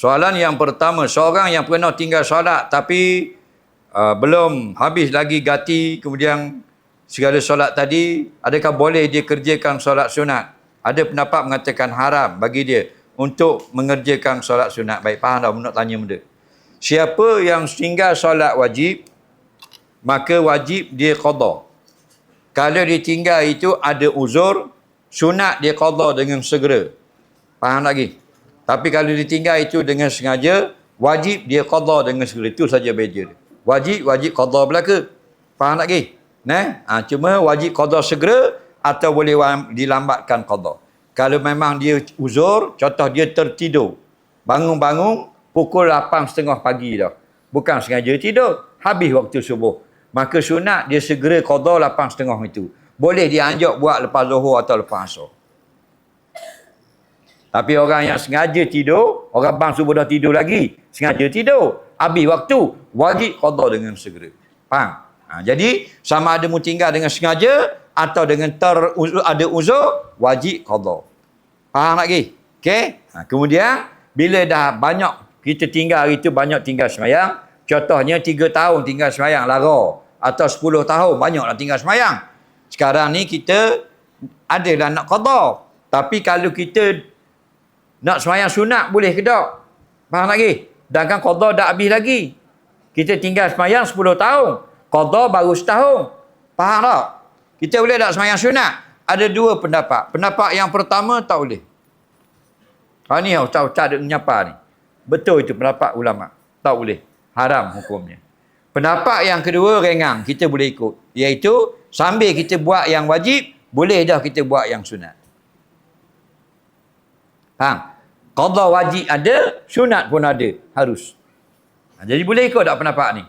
Soalan yang pertama, seorang yang pernah tinggal solat tapi uh, belum habis lagi gati kemudian segala solat tadi, adakah boleh dia kerjakan solat sunat? Ada pendapat mengatakan haram bagi dia untuk mengerjakan solat sunat. Baik, faham dah nak tanya benda. Siapa yang tinggal solat wajib, maka wajib dia qada. Kalau dia tinggal itu ada uzur, sunat dia qada dengan segera. Faham lagi? Tapi kalau ditinggal itu dengan sengaja, wajib dia qada dengan segera. Itu saja beza dia. Wajib, wajib qada belaka. Faham lagi? Nah, ha, cuma wajib qada segera atau boleh dilambatkan qada. Kalau memang dia uzur, contoh dia tertidur. Bangun-bangun pukul 8.30 pagi dah. Bukan sengaja tidur. Habis waktu subuh. Maka sunat dia segera qada 8.30 itu. Boleh dia anjak buat lepas zuhur atau lepas asar. Tapi orang yang sengaja tidur, orang bang subuh dah tidur lagi, sengaja tidur. Habis waktu, wajib qada dengan segera. Faham? Ha, jadi, sama ada mu tinggal dengan sengaja atau dengan ter ada uzur, wajib qada. Faham lagi? Okey? Ha, kemudian, bila dah banyak kita tinggal hari itu banyak tinggal semayang, contohnya 3 tahun tinggal semayang lara atau 10 tahun banyaklah tinggal semayang. Sekarang ni kita adalah nak qada. Tapi kalau kita nak semayang sunat boleh ke tak? Faham lagi? Sedangkan qada dah habis lagi. Kita tinggal semayang 10 tahun. Qada baru setahun. Faham tak? Kita boleh tak semayang sunat? Ada dua pendapat. Pendapat yang pertama tak boleh. Ha ni ustaz-ustaz ada menyapa ni. Betul itu pendapat ulama. Tak boleh. Haram hukumnya. Pendapat yang kedua rengang. Kita boleh ikut. Iaitu sambil kita buat yang wajib, boleh dah kita buat yang sunat. Faham? Qadha wajib ada, sunat pun ada. Harus. Ha, jadi boleh ikut tak pendapat ni?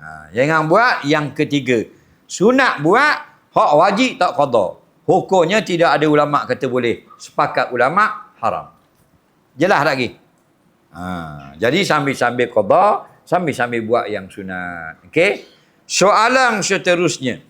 Ha, jangan buat yang ketiga. Sunat buat, hak wajib tak qadha. Hukumnya tidak ada ulama kata boleh. Sepakat ulama haram. Jelas lagi? Ha, jadi sambil-sambil qadha, sambil-sambil buat yang sunat. Okey? Soalan seterusnya.